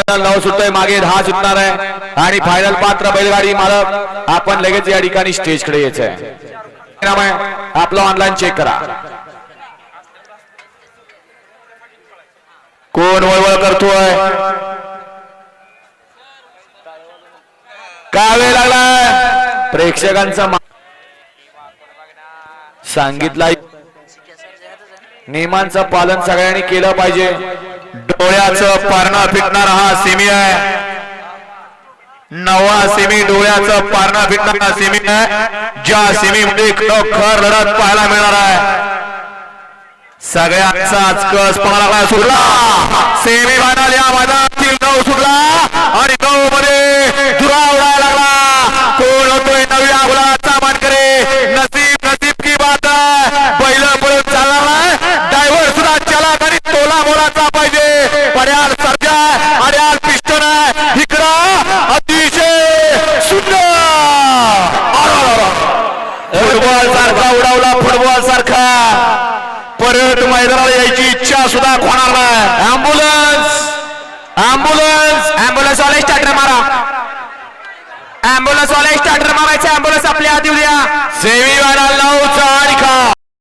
Final नऊ सुटतोय मागे दहा सुटणार आहे. आणि फायनल पात्र बैलगाडी मालक आपण लगेच या ठिकाणी स्टेजकडे यायचंय. आहे आपलं ऑनलाईन चेक करा. कोण वळवळ करतोय? काय वेळ लागलाय? प्रेक्षकांचा सांगितला नियमांचं पालन सगळ्यांनी केलं पाहिजे. डोळ्याचं पारणं फिटणार हा सेमी आहे. नवा सेमी डोळ्याचं पारणं फिटणार हा सेमी आहे. ज्या सेमीमध्ये खर लढत पाहायला मिळणार आहे. सगळ्यांचाच कस पाहायला सुरला. सेमी फायनल या मैदान फुटबॉल सारखा उडावला फुटबॉल सारखा परत मैदानाला यायची इच्छा सुद्धा होणार नाही. अँबुलन्स अँबुलन्स अँबुलन्स वाले स्टार्टर मारा. अँबुलन्स वाले स्टार्टर मारायचे अँबुलन्स आपल्या आधी उद्या सेमी